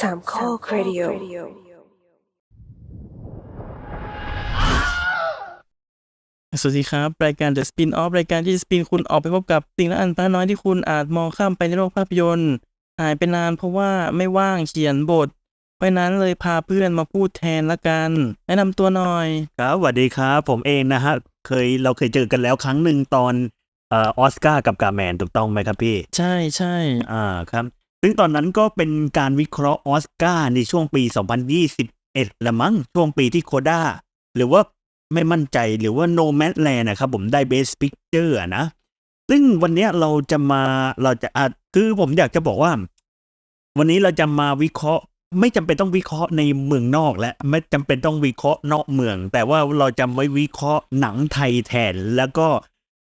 สามข้อครดิโอสวัสดีครับ รายการ The Spin Off รายการที่จะสปินคุณออกไปพบกับสิ่งละอันตาน้อยที่คุณอาจมองข้ามไปในโลกภาพยนตร์หายไปนานเพราะว่าไม่ว่างเขียนบท เพราะฉะนั้นเลยพาเพื่อนมาพูดแทนละกัน แนะนำตัวหน่อย ครับสวัสดีครับ ผมเองนะฮะเคยเราเคยเจอกันแล้วครั้งหนึ่งตอนเอ่อออสการ์กับกาแมนถูกต้องไหมครับพี่ ใช่ใช่อ่าครับ ซึ่งตอนนั้นก็เป็นการวิเคราะห์ออสการ์ในช่วงปี 2021 ละมั้งช่วงปีที่โคด้าหรือว่าไม่มั่นใจหรือว่า No m a d Land นะครับผมได้ Best Picture นะ ซึ่งวันนี้เราจะมาเราจะอะคือผมอยากจะบอกว่า วันนี้เราจะมาวิเคราะห์ ไม่จำเป็นต้องวิเคราะห์ในเมืองนอก และไม่จำเป็นต้องวิเคราะห์นอกเมือง แต่ว่าเราจะไม่วิเคราะห์หนังไทยแทนแล้วก็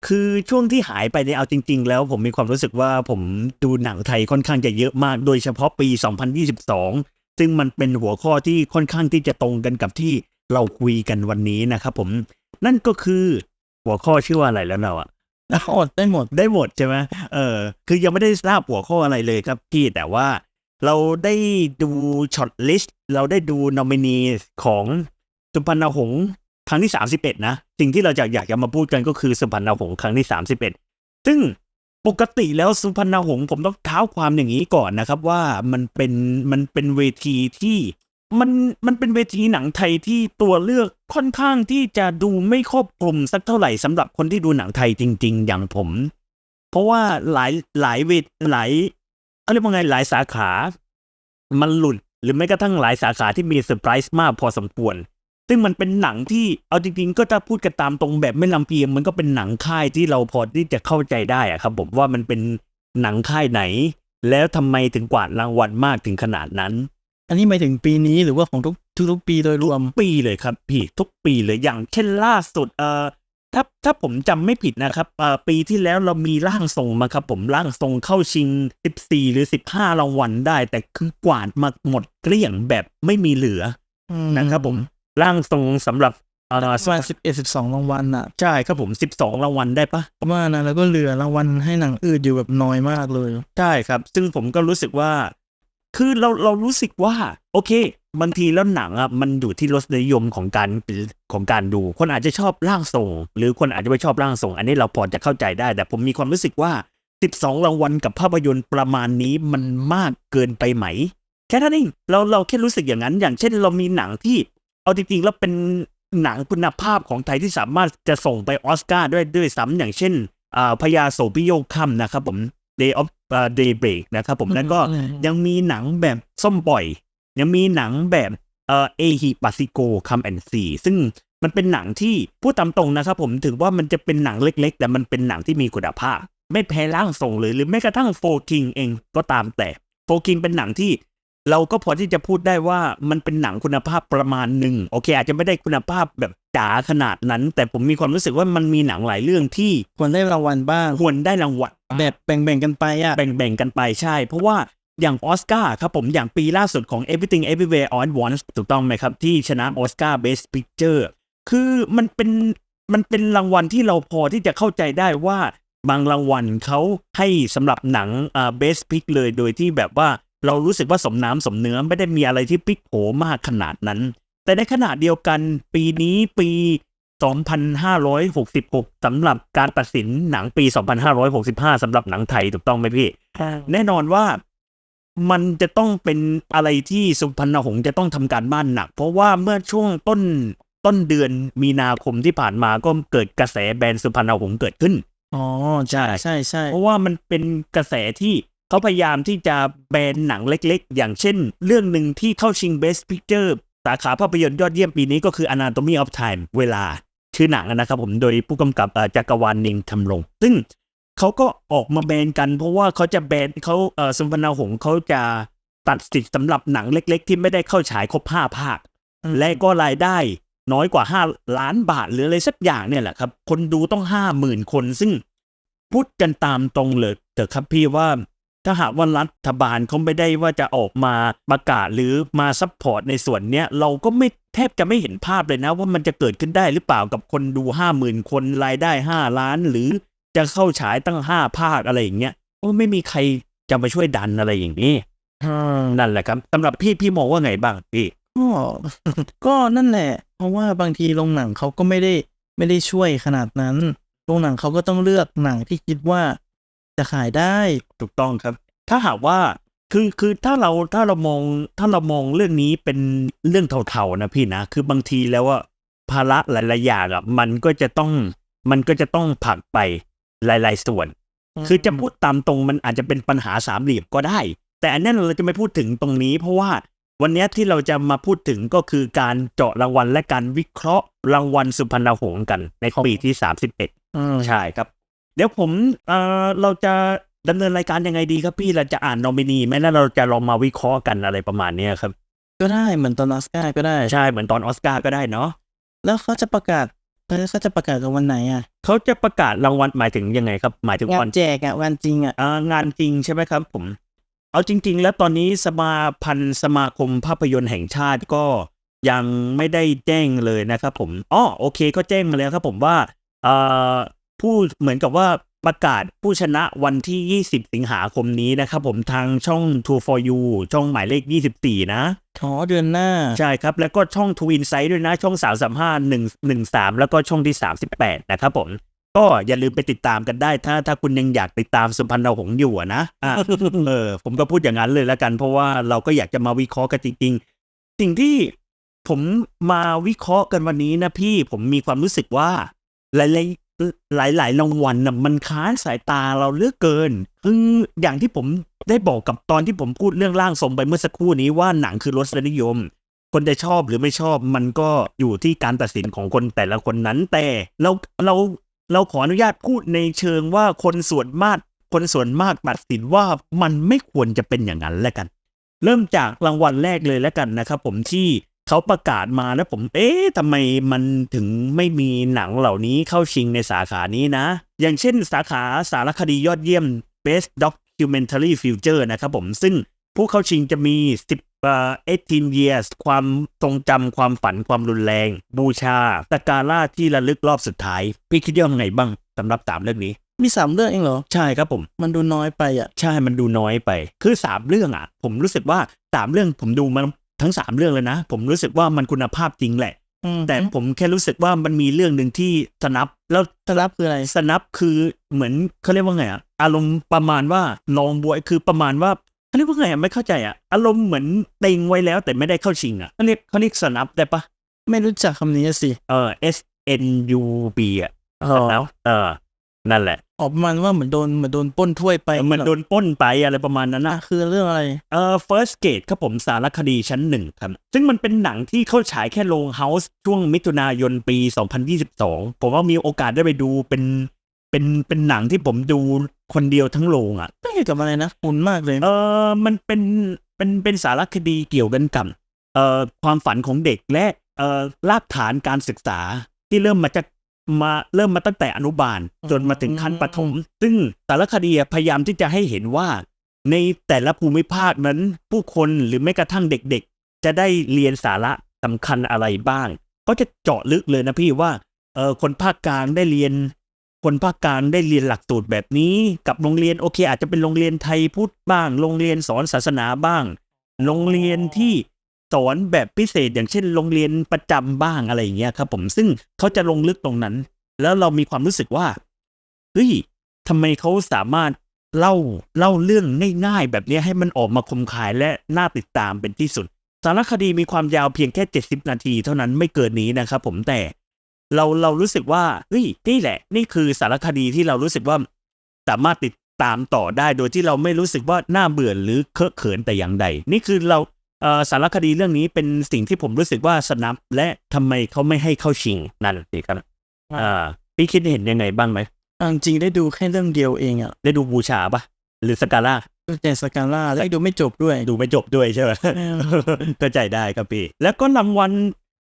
คือช่วงที่หายไปเนี่ยเอาจริง ๆ แล้วผมมีความรู้สึกว่าผมดูหนังไทยค่อนข้างจะเยอะมาก โดยเฉพาะปี 2022 ซึ่งมันเป็นหัวข้อที่ค่อนข้างที่จะตรงกันกับที่เราคุยกันวันนี้นะครับผมนั่นก็คือหัวข้อชื่อว่าอะไรแล้วเราอะแล้วอดได้หมดได้หมดใช่ไหมเออ คือยังไม่ได้ทราบหัวข้ออะไรเลยครับพี่แต่ว่าเราได้ดูช็อตลิสต์เราได้ดูนอมินีของสุพรรณหงษ์ ครั้งที่ 31 นะ สิ่งที่เราจะอยากจะมาพูดกันก็คือสุพรรณหงษ์ครั้งที่ 31 ซึ่งปกติแล้วสุพรรณหงษ์ผมต้องเท้าความอย่างนี้ก่อนนะครับ ว่ามันเป็นมันเป็นเวทีที่มันมันเป็นเวทีหนังไทยที่ตัวเลือกค่อนข้างที่จะดูไม่ครอบคลุมสักเท่าไหร่สำหรับคนที่ดูหนังไทยจริง ๆ อย่างผม เพราะว่าหลายหลายเวทหลายเขาเรียกว่าไงหลายสาขา มันหลุดหรือแม้กระทั่งหลายสาขาที่มีเซอร์ไพรส์มากพอสมควร ซึ่งมันเป็นหนังที่เอาจริงๆ ก็จะพูดกันตามตรงแบบไม่ลำเอียงมันก็เป็นหนังค่ายที่เราพอที่จะเข้าใจได้อะครับผมว่ามันเป็นหนังค่ายไหน แล้วทำไมถึงกวาดรางวัลมากถึงขนาดนั้น อันนี้หมายถึงปีนี้หรือว่าของทุกทุกๆปีโดยรวมปีเลยครับพี่ทุกปีเลยอย่างเช่นล่าสุดเอ่อถ้าถ้าผมจำไม่ผิดนะครับเอ่อปีที่แล้วเรามีร่างทรงมาครับผมร่างทรงเข้าชิง 14 หรือ 15 รางวัลได้ แต่คือกวาดมาหมดเกลี้ยงแบบไม่มีเหลือนะครับผม ร่างทรงสำหรับเอ่อประมาณสิบเอ็ดสิบสองรางวัลอะใช่ครับผม12รางวัลได้ปะประมาณนะแล้วก็เหลือรางวัลให้หนังอื่นอยู่แบบน้อยมากเลยใช่ครับ ซึ่งผมก็รู้สึกว่า คือเราเรารู้สึกว่า โอเคบางทีแล้วหนังอะมันอยู่ที่รสนิยมของการของการดู คนอาจจะชอบร่างทรง หรือคนอาจจะไม่ชอบร่างทรง อันนี้เราพอจะเข้าใจได้ แต่ผมมีความรู้สึกว่า 12 รางวัลกับภาพยนตร์ประมาณนี้มันมากเกินไปไหม แค่นั้นเองเราเราแค่รู้สึกอย่างนั้น อย่างเช่นเรามีหนังที่ เอาจริงๆ แล้วเป็นหนังคุณภาพของไทยที่สามารถจะส่งไปออสการ์ด้วยด้วยซ้ำอย่างเช่นอ่าพญาโสพิโยคค่ำนะครับผม Day of uh, Daybreak นะครับผมแล้วก็อืมยังมีหนังแบบส้มปล่อย ยังมีหนังแบบเอ่อเอฮิปาซิโกคัมแอนซีซึ่งมันเป็นหนังที่พูดตามตรงนะครับผมถึงว่ามันจะเป็นหนังเล็ก ๆ แต่มันเป็นหนังที่มีคุณภาพ ไม่แพ้ร่างทรงเลยหรือแม้กระทั่งโฟกิงเองก็ตามแต่โฟกิงเป็นหนังที่ เราก็พอที่จะพูดได้ว่ามันเป็นหนังคุณภาพประมาณหนึ่งโอเค อาจจะไม่ได้คุณภาพแบบจ๋าขนาดนั้น แต่ผมมีความรู้สึกว่ามันมีหนังหลายเรื่องที่ควรได้รางวัลบ้างควรได้รางวัลแบบแบ่งๆกันไปอะแบ่งๆกันไปใช่ เพราะว่าอย่างออสการ์ครับผมอย่างปีล่าสุดของ Everything Everywhere All at Once ถูกต้องไหมครับ ที่ชนะออสการ์ Best Picture คือมันเป็นมันเป็นรางวัลที่เราพอที่จะเข้าใจได้ว่าบางรางวัลเขาให้สำหรับหนังอ่า Best Pick เลยโดยที่แบบว่า เรารู้สึกว่าสมน้ำสมเนื้อไม่ได้มีอะไรที่พลิกโผมากขนาดนั้น แต่ในขณะเดียวกันปีนี้ปี 2566สำหรับการตัดสินหนังปี 2565สำหรับหนังไทยถูกต้องไหมพี่ แน่นอนว่ามันจะต้องเป็นอะไรที่สุพรรณหงษ์จะต้องทำการบ้านหนัก เพราะว่าเมื่อช่วงต้นต้นเดือนมีนาคมที่ผ่านมาก็เกิดกระแสแบนสุพรรณหงษ์เกิดขึ้น อ๋อใช่ใช่ใช่เพราะว่ามันเป็นกระแสที่ เขาพยายามที่จะแบนหนังเล็กๆ อย่างเช่น เรื่องหนึ่งที่เข้าชิง Best Picture สาขาภาพยนตร์ยอดเยี่ยมปีนี้ก็คือ Anatomy of Time เวลา ชื่อหนังนะครับผมโดยผู้กำกับเอ่อจักรวาลนิงทำลง ซึ่งเขาก็ออกมาแบนกัน เพราะว่าเขาจะแบนเขาเอ่อสุพรรณหงษ์เขาจะตัดสิทธิ์สำหรับหนังเล็ก ๆ ที่ไม่ได้เข้าฉายครบห้าภาค และก็รายได้น้อยกว่า 5 ล้านบาทหรืออะไรสักอย่างเนี่ยแหละครับ คนดูต้องห้าหมื่นคนซึ่งพูดกันตามตรงเลยเถอะครับพี่ว่า ถ้าหากว่ารัฐบาลเขาไม่ได้ว่าจะออกมาประกาศหรือมาซัพพอร์ตในส่วนเนี้ยเราก็ไม่แทบจะไม่เห็นภาพเลยนะ ว่ามันจะเกิดขึ้นได้หรือเปล่ากับคนดูห้าหมื่นคนรายได้ห้าล้าน หรือจะเข้าฉายตั้งห้าภาคอะไรอย่างเงี้ยก็ไม่มีใครจะมาช่วยดันอะไรอย่างนี้นั่นแหละครับสำหรับพี่พี่มองว่าไงบ้างพี่ก็ก็นั่นแหละ เพราะว่าบางทีโรงหนังเขาก็ไม่ได้ไม่ได้ช่วยขนาดนั้นโรงหนังเขาก็ต้องเลือกหนังที่คิดว่า จะขายได้ถูกต้องครับ ถ้าหากว่าคือคือถ้าเราถ้าเรามองถ้าเรามองเรื่องนี้เป็นเรื่องเท่าๆนะพี่นะ คือบางทีแล้วว่าภาระหลายๆอย่างอะมันก็จะต้องมันก็จะต้องผลักไปหลายๆส่วน คือจะพูดตามตรงมันอาจจะเป็นปัญหาสามเหลี่ยมก็ได้ แต่อันนั้นเราจะไม่พูดถึงตรงนี้ เพราะว่าวันนี้ที่เราจะมาพูดถึงก็คือการเจาะรางวัลและการวิเคราะห์รางวัลสุพรรณหงส์กันในปีที่31อืมใช่ครับ เดี๋ยวผมเอ่อเราจะดำเนินรายการยังไงดีครับพี่เราจะอ่านนอมินีไหมแล้วเราจะลองมาวิเคราะห์กันอะไรประมาณเนี้ยครับ ก็ได้เหมือนตอนออสการ์ก็ได้ใช่เหมือนตอนออสการ์ก็ได้เนาะแล้วเขาจะประกาศแล้วเขาจะประกาศกันวันไหนอะเขาจะประกาศรางวัลหมายถึงยังไงครับ หมายถึงงาวันนแจกอะวันจริงอะอ่างานจริงใช่ไหมครับ ผม เอาจริง ๆ แล้วตอนนี้สมาพันธ์สมาคมภาพยนตร์แห่งชาติก็ยังไม่ได้แจ้งเลยนะครับ ผมอ๋อโอเค ก็แจ้งมาแล้วครับ ผมว่าเอ่อ ผู้เหมือนกับว่าประกาศผู้ชนะวันที่ 20 สิงหาคมนี้นะครับผมทางช่อง True for You ช่องหมายเลข 24 นะอ๋อเดือนหน้า ใช่ครับ แล้วก็ช่อง Twin Insight ด้วยนะ ช่อง 335 113 แล้วก็ช่องที่ 38 นะครับผม ก็อย่าลืมไปติดตามกันได้ ถ้าถ้าคุณยังอยากติดตามสุพรรณหงส์อยู่อะนะอะเออ ผมก็พูดอย่างนั้นเลยแล้วกัน เพราะว่าเราก็อยากจะมาวิเคราะห์กันจริงๆ สิ่งที่ผมมาวิเคราะห์กันวันนี้นะพี่ผมมีความรู้สึกว่าหลายๆ หลายหลายๆรางวัลน่ะมันค้านสายตาเราเลือกเกิน คืออย่างที่ผมได้บอกกับตอนที่ผมพูดเรื่องร่างทรงไปเมื่อสักครู่นี้ว่าหนังคือรสนิยม คนจะชอบหรือไม่ชอบมันก็อยู่ที่การตัดสินของคนแต่ละคนนั้นแต่เราเราเราขออนุญาตพูดในเชิงว่าคนส่วนมากคนส่วนมากตัดสินว่ามันไม่ควรจะเป็นอย่างนั้นแล้วกัน เริ่มจากรางวัลแรกเลยแล้วกันนะครับผมที่ เขาประกาศมาแล้วผม เอ๊ะทำไมมันถึงไม่มีหนังเหล่านี้เข้าชิงในสาขานี้นะ อย่างเช่นสาขาสารคดียอดเยี่ยม Best Documentary Feature นะครับผม ซึ่งผู้เข้าชิงจะมี 10เอ่อ18 years ความทรงจำความฝันความรุนแรง บูชาตะการ่าที่ระลึกรอบสุดท้าย พี่คิดยังไงบ้างสำหรับสามเรื่องนี้ มีสามเรื่องเองเหรอ ใช่ครับผม มันดูน้อยไปอะ ใช่มันดูน้อยไป คือสามเรื่องอะ ผมรู้สึกว่าสามเรื่องผมดูมา ทั้งสามเรื่องเลยนะ ผมรู้สึกว่ามันคุณภาพจริงแหละอืมแต่ผมแค่รู้สึกว่ามันมีเรื่องหนึ่งที่สนับ แล้วสลับคืออะไรสนับคือเหมือนเขาเรียกว่าไงอะอารมณ์ประมาณว่าลองบวยคือประมาณว่าเขาเรียกว่าไงอะไม่เข้าใจอะอารมณ์เหมือนเต็งไว้แล้วแต่ไม่ได้เข้าชิงอะเขาเรียกเขาเรียกสนับได้ปะไม่รู้จักคำนี้สิเออ S N U B อะอ๋สอนับเออนั่นแหละ ออกประมาณว่าเหมือนโดนเหมือนโดนปล้นถ้วยไปเหมือนโดนปล้นไปอะไรประมาณนั้นอะนะคือเรื่องอะไรเอ่อ First Gate ครับผมสารคดีชั้นหนึ่งครับ ซึ่งมันเป็นหนังที่เข้าฉายแค่โรงเฮาส์ช่วงมิถุนายนปี 2022 ผมว่ามีโอกาสได้ไปดูเป็นเป็นเป็นหนังที่ผมดูคนเดียวทั้งโรงอะไม่เกี่ยวกับอะไรนะคุณมากเลย เออมันเป็นเป็นเป็นสารคดีเกี่ยวกันกับเอ่อความฝันของเด็กและเอ่อรากฐานการศึกษาที่เริ่มมาจาก มาเริ่มมาตั้งแต่อนุบาลจนมาถึงขั้นประถมซึ่งสารคดีอะพยายามที่จะให้เห็นว่า ในแต่ละภูมิภาคนั้นผู้คนหรือแม้กระทั่งเด็กๆ จะได้เรียนสาระสำคัญอะไรบ้าง ก็จะเจาะลึกเลยนะพี่ว่าเออคนภาคกลางได้เรียน คนภาคกลางได้เรียนหลักสูตรแบบนี้ กับโรงเรียนโอเค อาจจะเป็นโรงเรียนไทยพุทธบ้าง โรงเรียนสอนศาสนาบ้าง โรงเรียนที่ สอนแบบพิเศษอย่างเช่นโรงเรียนประจำบ้างอะไรอย่างเงี้ยครับ ผมซึ่งเขาจะลงลึกตรงนั้น แล้วเรามีความรู้สึกว่าเฮ้ยทำไมเขาสามารถเล่าเล่าเรื่องง่ายๆแบบนี้ให้มันออกมาคมขายและน่าติดตามเป็นที่สุดสารคดีมีความยาวเพียงแค่ 70 นาทีเท่านั้นไม่เกินนี้นะครับผมแต่เราเรารู้สึกว่าเฮ้ยนี่แหละ นี่คือสารคดีที่เรารู้สึกว่าสามารถติดตามต่อได้โดยที่เราไม่รู้สึกว่าน่าเบื่อหรือเคอะเขินแต่อย่างใด นี่คือเรา สารคดีเรื่องนี้เป็นสิ่งที่ผมรู้สึกว่าสนับและทำไมเขาไม่ให้เข้าชิงนั่นสิครับอ่าพี่คิดเห็นยังไงบ้างไหมเอาจริงๆได้ดูแค่เรื่องเดียวเองอะได้ดูบูชาปะหรือสกาล่าแต่สกาล่าแล้วดูไม่จบด้วย ดูไม่จบด้วยใช่ไหมเออเข้าใจได้ครับพี่ แล้วก็รางวัล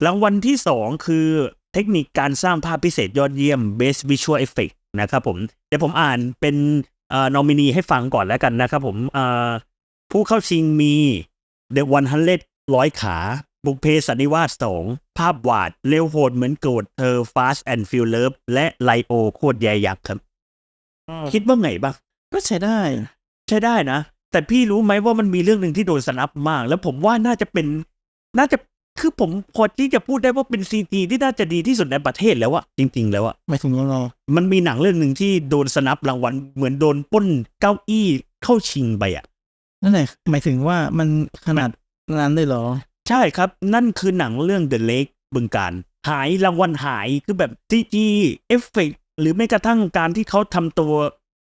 รางวัลที่สองคือเทคนิคการสร้างภาพพิเศษยอดเยี่ยม Best Visual Effect นะครับผม เดี๋ยวผมอ่านเป็นเอ่อนอมินีให้ฟังก่อนแล้วกันนะครับผมเอ่อผู้เข้าชิงมี The 100ร้อยขา บุกเพสันนิวาสสองภาพวาดเร็วโหดเหมือนโกรธเธอ Fast and Feel Love และไลโอโคตรแยยักษ์ครับ คิดว่าไงบ้างก็ใช้ได้ ใช้ได้นะ แต่พี่รู้ไหมว่ามันมีเรื่องหนึ่งที่โดนสนับมาก แล้วผมว่าน่าจะเป็น น่าจะคือผมพอที่จะพูดได้ว่าเป็นซีจีที่น่าจะดีที่สุดในประเทศแล้วอะจริง ๆ แล้วอะหมายถึงเรามันมีหนังเรื่องหนึ่งที่โดนสนับรางวัลเหมือนโดนปล้นเก้าอี้เข้าชิงไปอะ นั่นแหละหมายถึงว่ามันขนาดนั้นเลยเหรอ ใช่ครับ นั่นคือหนังเรื่อง The Lake บึงการ หายรางวัลหายคือแบบซีจีเอฟเฟกหรือไม่กระทั่งการที่เขาทำตัว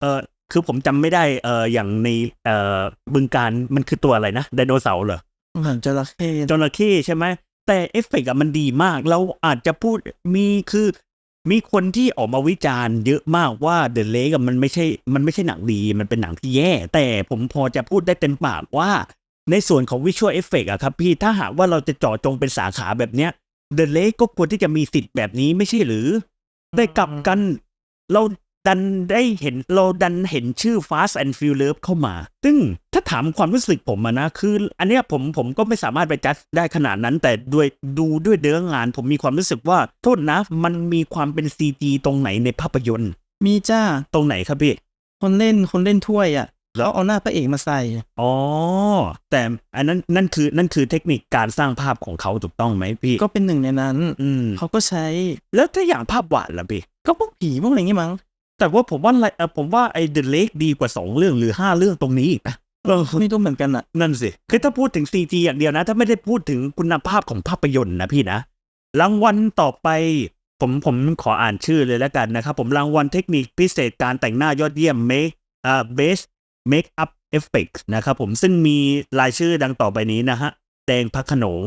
เออคือผมจำไม่ได้เอออย่างในเออบึงการมันคือตัวอะไรนะไดโนเสาร์เหรอเหมือนจระเข้จระเข้ใช่ไหมแต่เอฟเฟกต์อะมันดีมาก เราอาจจะพูดมีคือ มีคนที่ออกมาวิจารณ์เยอะมากว่าเดอะเลกมันไม่ใช่ มันไม่ใช่หนังดี มันเป็นหนังที่แย่ แต่ผมพอจะพูดได้เต็มปากว่า ในส่วนของวิชวลเอฟเฟกอะครับพี่ ถ้าหากว่าเราจะเจาะจงเป็นสาขาแบบเนี้ยเดอะเลกก็ควรที่จะมีสิทธิ์แบบนี้ไม่ใช่หรือ ได้กลับกัน เรา ดันได้เห็นเราดันเห็นชื่อ Fast and Furious เข้ามา ซึ่งถ้าถามความรู้สึกผมอะนะ คือ อันเนี้ยผมผมก็ไม่สามารถไปจัดได้ขนาดนั้น แต่ด้วยดูด้วยเดืองาน ผมมีความรู้สึกว่า โทษนะ มันมีความเป็น CG ตรงไหนในภาพยนตร์ มีจ้า ตรงไหนครับพี่ คนเล่นคนเล่นถ้วยอะแล้วเอาหน้าพระเอกมาใส่ อ๋อ แต่อันนั้นนั่นคือนั่นคือเทคนิคการสร้างภาพของเขาถูกต้องไหมพี่ ก็เป็นหนึ่งในนั้น อืมเขาก็ใช้ แล้วถ้าอย่างภาพวาดล่ะพี่ ก็พวกผีพวกอะไรอย่างงี้มั้ง แต่ว่าผมว่าอะไรเอ่อผมว่าไอ้ The Lake ดีกว่าสองเรื่องหรือห้าเรื่องตรงนี้อีกนะเออไม่รู้เหมือนกันอะ นั่นสิ คือถ้าพูดถึง CG อย่างเดียวนะ ถ้าไม่ได้พูดถึงคุณภาพของภาพยนตร์นะพี่นะ รางวัลต่อไปผมผมขออ่านชื่อเลยแล้วกันนะครับ ผมรางวัลเทคนิคพิเศษการแต่งหน้ายอดเยี่ยม Make อ่า Best Make Up Effects นะครับผมซึ่งมีรายชื่อดังต่อไปนี้นะฮะ แดงพักขนง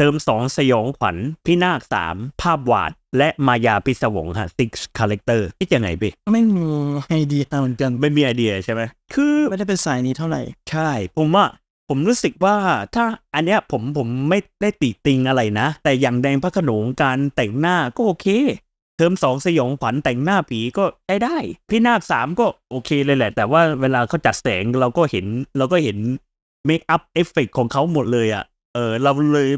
เทอมสองสยองขวัญพี่นาคสามภาพวาด และมายาพิศวงฮะ Six Character คิดยังไงพี่ไม่มีไอเดียเหมือนกัน ไม่มีไอเดียใช่ไหมคือไม่ได้เป็นสายนี้เท่าไหร่ ใช่ ผมว่าผมรู้สึกว่าถ้าอันเนี้ยผมผมไม่ได้ติติงอะไรนะ แต่อย่างแดงพระโขนงการแต่งหน้าก็โอเค เทอมสองสยองขวัญแต่งหน้าผีก็ได้ได้ พี่นาคสามก็โอเคเลยแหละ แต่ว่าเวลาเขาจัดแสงเราก็เห็นเราก็เห็นเมคอัพเอฟเฟกของเขาหมดเลยอะ่ะ เออเราเลย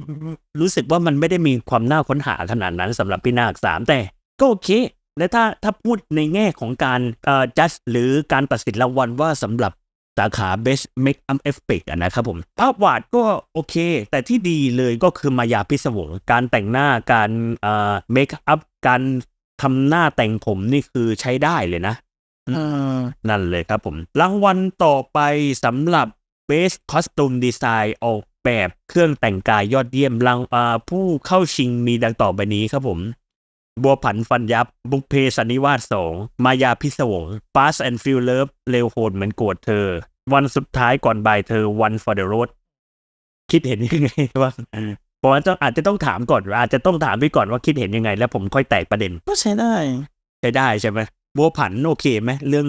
รู้สึกว่ามันไม่ได้มีความน่าค้นหาขนาดนั้นสำหรับพี่นาคสามแต่ก็โอเคและถ้าถ้าพูดในแง่ของการเอ่อ just หรือการตัดสินรางวัลว่าสำหรับสาขา Best Make-up Effect อะนะครับผม ภาพวาดก็โอเค แต่ที่ดีเลยก็คือมายาพิศวงการแต่งหน้าการเอ่อ make up การทำหน้าแต่งผมนี่คือใช้ได้เลยนะเออนั่นเลยครับผม รางวัลต่อไปสำหรับ Best Costume Design ออก แบบเครื่องแต่งกายยอดเยี่ยมรางอ่าผู้เข้าชิงมีดังต่อไปนี้ครับผม บัวผันฟันยับ บุกเพสันนิวาสสองมายาพิศวง Fast and f u r Love เร็วโหดเหมือนโกรธเธอ วันสุดท้ายก่อนบ่ายเธอ One for the road คิดเห็นยังไงว่างผมอาจจะอาจจะต้องถามก่อนอาจจะต้องถามพี่ก่อนว่าคิดเห็นยังไง แล้วผมค่อยแตกประเด็น ก็ใช้ได้ ใช้ได้ใช่ไหมบัวผันโอเคไหมเรื่อง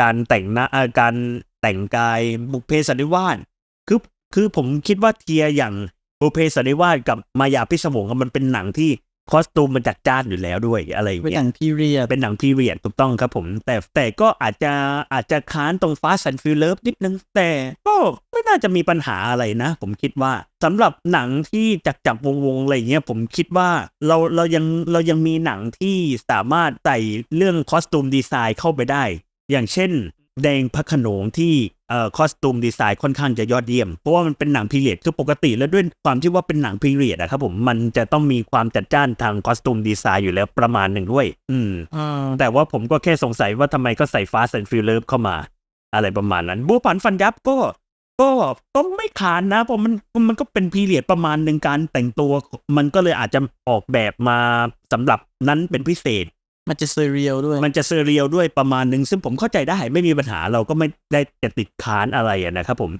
การแต่งหน้าเอ่อการแต่งกายบุพเพสันนิวาสคือ คือผมคิดว่าเทียร์อย่างบุพเพสันนิวาสกับมายาพิศวงอะมันเป็นหนังที่คอสตูมมันจัดจ้านอยู่แล้วด้วยอะไรอย่างเป็นเงี้อยย่างพีเรียดเป็นหนังพีเรียดถูกต้องครับผม แต่แต่ก็อาจจะอาจจะค้านตรง Fast and Furious นิดนึง แต่ก็ไม่น่าจะมีปัญหาอะไรนะ ผมคิดว่าสำหรับหนังที่จักจับวงวงๆอะไรเงี้ยผมคิดว่าเราเรายังเรายังมีหนังที่สามารถใส่เรื่องคอสตูมดีไซน์เข้าไปได้ อย่างเช่น แดงพระโขนงที่ เอ่อคอสตูมดีไซน์ค่อนข้างจะยอดเยี่ยม เพราะว่ามันเป็นหนังพีเรียดคือปกติแล้วด้วยความที่ว่าเป็นหนังพีเรียดอะครับผมมันจะต้องมีความจัดจ้านทางคอสตูมดีไซน์อยู่แล้วประมาณหนึ่งด้วย อืมอ่าแต่ว่าผมก็แค่สงสัยว่าทำไมก็ใส่ Fast and Furious เข้ามา อะไรประมาณนั้นบัวผันฟันยับก็ก็ก็ไม่ขานนะเพราะมันมันก็เป็นพีเรียดประมาณหนึ่งการแต่งตัว มันก็เลยอาจจะออกแบบมาสำหรับนั้นเป็นพิเศษ มันจะเซเรียลด้วย มันจะเซเรียลด้วยประมาณหนึ่งซึ่งผมเข้าใจได้ไม่มีปัญหาเราก็ไม่ได้จะติดค้านอะไรอะนะครับผม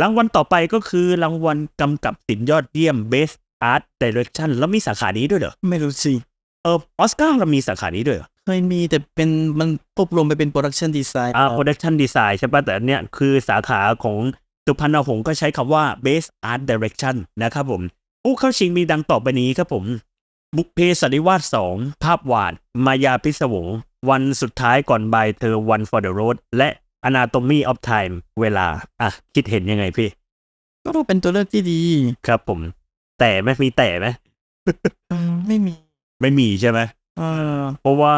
รางวัลต่อไปก็คือรางวัลกำกับสินยอดเยี่ยม Best Art Direction แล้วมีสาขานี้ด้วยเหรอ ไม่รู้สิเออออสการ์เรามีสาขานี้ด้วยเหรอเคยมีแต่เป็นมันควบรวมไปเป็นโปรดักชันดีไซน์อ่า production design ใช่ปะแต่อันเนี่ยคือสาขาของสุพรรณหงส์ก็ใช้คำว่า base art direction นะครับผมผู้เข้าชิงมีดังต่อไปนี้ครับผม บุพเพสันนิวาสสองภาพวาด มายาพิศวง วันสุดท้ายก่อนบ่ายเธอ one for the road และ anatomy of time เวลา อะ คิดเห็นยังไงพี่ ก็ดูเป็นตัวเลือกที่ดี ครับผม แต่ไหมมีแต่ไหมอืมไม่มี ไม่มีใช่ไหมเออเพราะว่า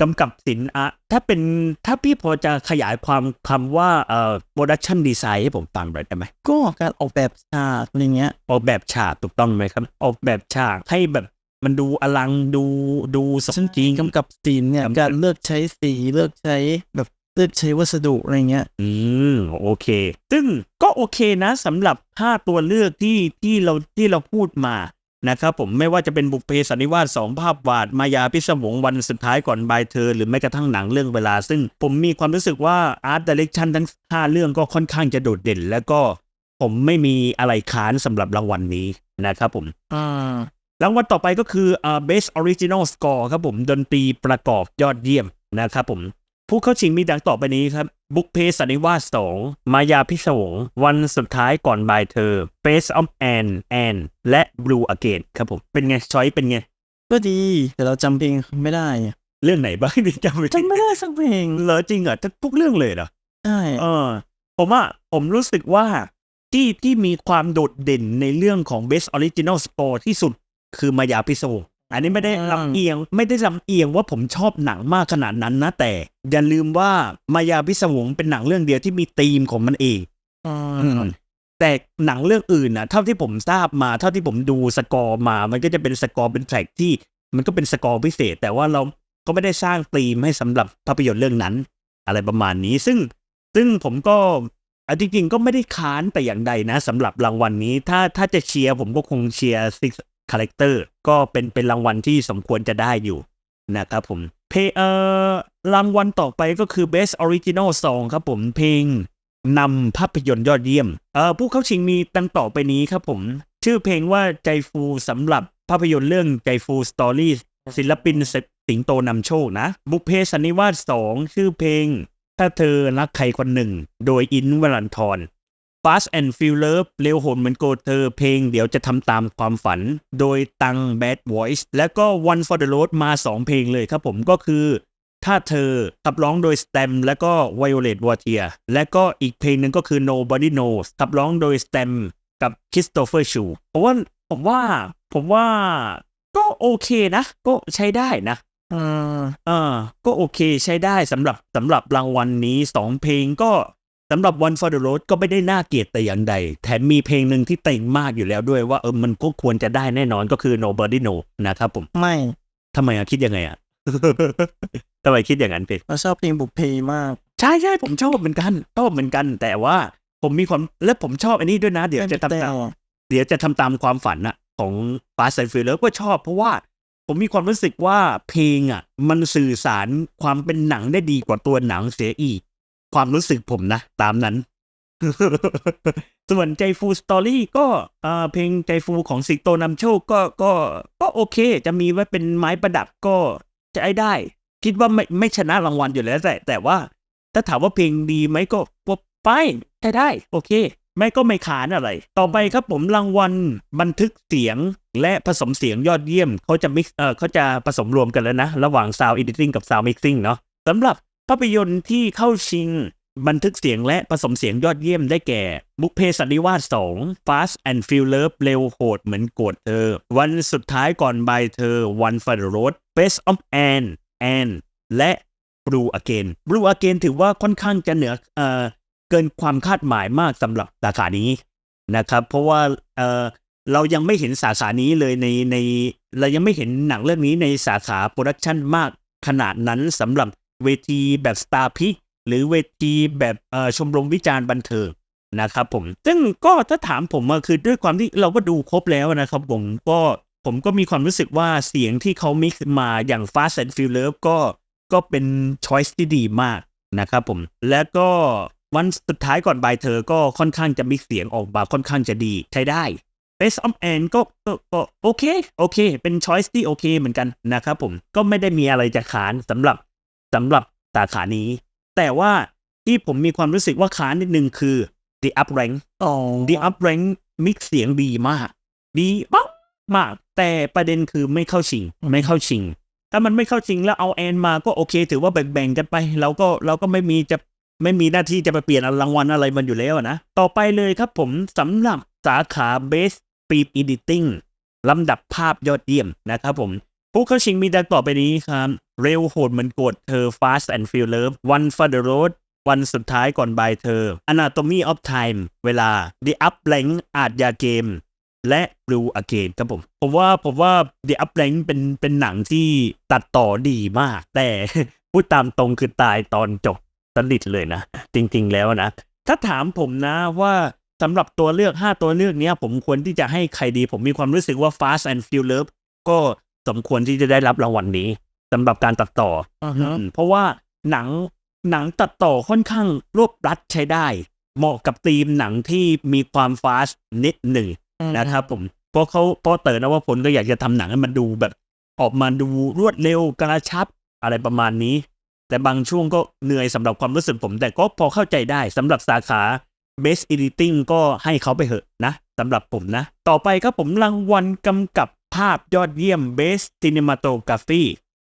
กำกับสินอะถ้าเป็นถ้าพี่พอจะขยายความคำว่าเอ่อ production design ให้ผมฟังหน่อยได้ไหมก็การออกแบบฉากอะไรเงี้ย ออกแบบฉากถูกต้องไหมครับ ออกแบบฉากให้แบบ มันดูอลังดูดูสมจริงกำกับซีนเนี่ยกำกับการเลือกใช้สีเลือกใช้แบบเลือกใช้วัสดุอะไรเงี้ย อืมโอเค ซึ่งก็โอเคนะสำหรับห้าตัวเลือกที่ที่เราที่เราพูดมานะครับผมไม่ว่าจะเป็นบุพเพสันนิวาสสองภาพวาดมายาพิศวงวันสุดท้ายก่อนบายเธอ หรือแม้กระทั่งหนังเรื่องเวลา ซึ่งผมมีความรู้สึกว่าอาร์ตดิเรกชันทั้งห้าเรื่องก็ค่อนข้างจะโดดเด่น แล้วก็ผมไม่มีอะไรค้านสำหรับรางวัลนี้นะครับผมอ่า รางวัลต่อไปก็คืออ่า Best Original Score ครับผมดนตรีประกอบยอดเยี่ยมนะครับผม ผู้เข้าชิงมีดังต่อไปนี้ครับบุกเพสันนิวาสสองมายาพิศวงวันสุดท้ายก่อนบายเธอ Face of Anne Anne และ Blue Again ครับผม เป็นไง ช้อยเป็นไง ก็ดี แต่เราจำเพลงไม่ได้อะเรื่องไหนบ้างที่จำไม่ได้จำไม่ได้สักเพลงเหรอจริงเหรอทุกเรื่องเลยเหรอใช่เออผมว่าผมรู้สึกว่าที่ที่มีความโดดเด่นในเรื่องของ Best Original Score ที่สุด คือมายาพิศวงอันนี้ไม่ได้ลำเอียงไม่ได้ลำเอียงว่าผมชอบหนังมากขนาดนั้นนะแต่ อย่าลืมว่ามายาพิศวงเป็นหนังเรื่องเดียวที่มีธีมของมันเองอ่าแต่หนังเรื่องอื่นนะเท่าที่ผมทราบมา เท่าที่ผมดูสกอร์มา มันก็จะเป็นสกอร์เป็นแทร็กที่ มันก็เป็นสกอร์พิเศษ แต่ว่าเราก็ไม่ได้สร้างธีมให้สำหรับภาพยนตร์เรื่องนั้น อะไรประมาณนี้ ซึ่งซึ่งผมก็เอาจริงๆก็ไม่ได้ค้านแต่อย่างใดนะสำหรับรางวัลนี้ ถ้าถ้าจะเชียร์ผมก็คงเชียร์ Six Character ก็เป็นเป็นรางวัลที่สมควรจะได้อยู่นะครับผมเพลงเอ่อรางวัลต่อไปก็คือ Best Original Song ครับผมเพลงนำภาพยนตร์ยอดเยี่ยมเอ่อผู้เข้าชิงมีดังต่อไปนี้ครับผม ชื่อเพลงว่าใจฟูสำหรับภาพยนตร์เรื่องใจฟูสตอรี่ศิลปินสิงโตนำโชคนะ บุพเพสันนิวาสสองชื่อเพลง ถ้าเธอรักใครคนหนึ่ง โดยอินวรันทร Fast and Feel Love เร็วโหดเหมือนโกเธอเพลงเดี๋ยวจะทำตามความฝัน โดยตัง Bad Voice แล้วก็ One for the Road มา 2 เพลงเลยครับผมก็คือ ถ้าเธอขับร้องโดย Stem และก็ Violet w a t e r และก็อีกเพลงหนึ่งก็คือ Nobody Knows ขับร้องโดย Stem กับ Christopher Chu ผมว่าผมว่าผมว่าก็โอเคนะ ก็ใช้ได้นะอ่าอ่าก็โอเคใช้ได้สำหรับสำหรับรางวัลนี้สองเพลงก็ สำหรับ One for the Road ก็ไม่ได้น่าเกลียดแต่อย่างใด แถมมีเพลงหนึ่งที่เต็งมากอยู่แล้วด้วยว่าเออมันก็ควรจะได้แน่นอนก็คือ Nobody Know นะครับผม ไม่ทำไมอะคิดยังไงอะทำไมคิดอย่างนั้นเป็นเราชอบเพลงบุพเพมาก ใช่ใช่ผมชอบเหมือนกันชอบเหมือนกัน แต่ว่าผมมีความและผมชอบอันนี้ด้วยนะ เดี๋ยวจะทำแต่ตามเดี๋ยวจะทำตามความฝันอะของ Fast and Furious ก็ชอบเพราะว่าผมมีความรู้สึกว่าเพลงอะมันสื่อสารความเป็นหนังได้ดีกว่าตัวหนังเสียอีก ความรู้สึกผมนะ ตามนั้น ส่วนใจฟูสตอรี่ก็เพลงใจฟูของสิงโตนำโชคก็ก็ก็โอเค จะมีไว้เป็นไม้ประดับก็จะไอ้ได้ คิดว่าไม่ไม่ชนะรางวัลอยู่แล้วแต่แต่ว่า ถ้าถามว่าเพลงดีไหมก็ก็ไปใช้ได้ โอเค ไม่ก็ไม่ขานอะไร ต่อไปครับผมรางวัลบันทึกเสียงและผสมเสียงยอดเยี่ยมเขาจะมิกเออเขาจะผสมรวมกันแล้วนะ ระหว่าง Sound Editing กับ Sound Mixing เนาะสำหรับ ภาพยนตร์ที่เข้าชิงบันทึกเสียงและผสมเสียงยอดเยี่ยมได้แก่ บุพเพสันนิวาส 2 Fast and Feel Love เร็วโหดเหมือนโกรธเธอ วันสุดท้ายก่อนบายเธอ One for the Road Face of Anne Anne และ Blue Again Blue Again ถือว่าค่อนข้างจะเหนือเอ่อเกินความคาดหมายมากสำหรับสาขานี้นะครับ เพราะว่าเอ่อเรายังไม่เห็นสาขานี้เลยในในเรายังไม่เห็นหนังเรื่องนี้ในสาขาโปรดักชันมากขนาดนั้นสำหรับ เวทีแบบ Star p i c หรือเวทีแบบชมรมวิจารณ์บันเทิงนะครับผม ซึ่งก็ถ้าถามผมอะคือด้วยความที่เราก็ดูครบแล้วนะครับผมก็ผมก็มีความรู้สึกว่าเสียงที่เขามิกซ์มาอย่าง Fast and Feel Love ก็ก็เป็นช้อยส์ที่ดีมากนะครับผม แล้วก็วันสุดท้ายก่อนบายเธอก็ค่อนข้างจะมิกซ์เสียงออกมาค่อนข้างจะดีใช้ได้ Best of a n ก็ก็ก็โอเค โอเค เป็นช้อยส์ที่โอเคเหมือนกันนะครับผมก็ไม่ได้มีอะไรจะขานสำหรับ สำหรับสาขานี้ แต่ว่าที่ผมมีความรู้สึกว่าค้านนิดนึงคือ The Up Rank อ๋อ The Up Rank มิกเสียงดีมาก ดีมากมาก แต่ประเด็นคือไม่เข้าชิง ไม่เข้าชิง ถ้ามันไม่เข้าชิงแล้วเอาแอนมาก็โอเค ถือว่าแบ่งๆกันไป เราก็เราก็ไม่มีจะไม่มีหน้าที่จะไปเปลี่ยนรางวัลอะไรมันอยู่แล้วอะนะ ต่อไปเลยครับผมสำหรับสาขา Best Film Editing ลำดับภาพยอดเยี่ยมนะครับผมผู้เข้าชิงมีดังต่อไปนี้ครับ เร็วโหดเหมือนกดเธอ Fast and Feel Love One for the Road วันสุดท้ายก่อนบายเธอ Anatomy of Time เวลา The Up Rank อาจยาเกม และ Blue Again ครับผม ผมว่าผมว่า The Up Rank เป็นเป็นหนังที่ตัดต่อดีมาก แต่พูดตามตรงคือตายตอนจบสนิทเลยนะ จริง ๆ แล้วนะ ถ้าถามผมนะว่าสำหรับตัวเลือก 5 ตัวเลือกนี้ผมควรที่จะให้ใครดี ผมมีความรู้สึกว่า Fast and Feel Love ก็สมควรที่จะได้รับรางวัลนี้ สำหรับการตัดต่ออ่าอฮะอืมเพราะว่าหนังหนังตัดต่อค่อนข้างรวบรัดใช้ได้ เหมาะกับธีมหนังที่มีความฟาสนิดหนึ่งนะครับผมเพราะเขาเพราะเต๋อนวพลก็อยากจะทำหนังให้มันดูแบบ ออกมาดูรวดเร็วกระชับอะไรประมาณนี้ แต่บางช่วงก็เหนื่อยสำหรับความรู้สึกผม แต่ก็พอเข้าใจได้สำหรับสาขา Best Editing ก็ให้เขาไปเหอะนะสำหรับผมนะ ต่อไปครับผมรางวัลกำกับภาพยอดเยี่ยม Best Cinematography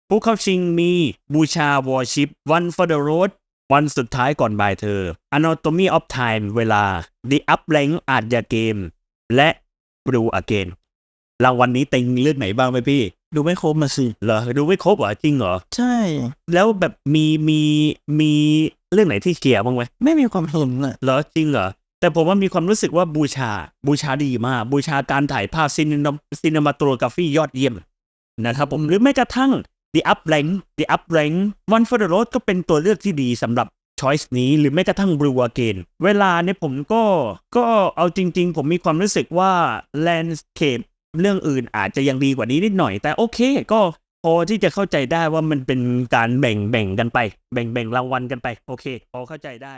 ผู้เข้าชิงมีบูชาวอชิป One for the Road วันสุดท้ายก่อนบายเธอ Anatomy of Time เวลา The Up Rank อาจยาเกม และ Blue Again รางวัลนี้เต็งเลือกไหนบ้างไหมพี่ ดูไม่ครบมาสิเหรอ ดูไม่ครบเหรอ จริงเหรอ ใช่ แล้วแบบมีมีมีเรื่องไหนที่เกลียร์บ้างไหมไม่มีความเห็นอะเหรอจริงเหรอ แต่ผมว่ามีความรู้สึกว่าบูชาบูชาดีมาก บูชาการถ่ายภาพซินซินมาโตรกราฟียอดเยี่ยมนะครับผมหรือแม้กระทั่ง The Up Rank The Up Rank One for the Road ก็เป็นตัวเลือกที่ดีสำหรับ choice นี้หรือแม้กระทั่ง Blue Again เวลาเนี่ยผมก็ก็เอาจริง ๆ ผมมีความรู้สึกว่า landscape เรื่องอื่นอาจจะยังดีกว่านี้นิดหน่อย แต่โอเคก็พอที่จะเข้าใจได้ว่ามันเป็นการแบ่งแบ่งกันไป แบ่งแบ่งรางวัลกันไป โอเค พอเข้าใจได้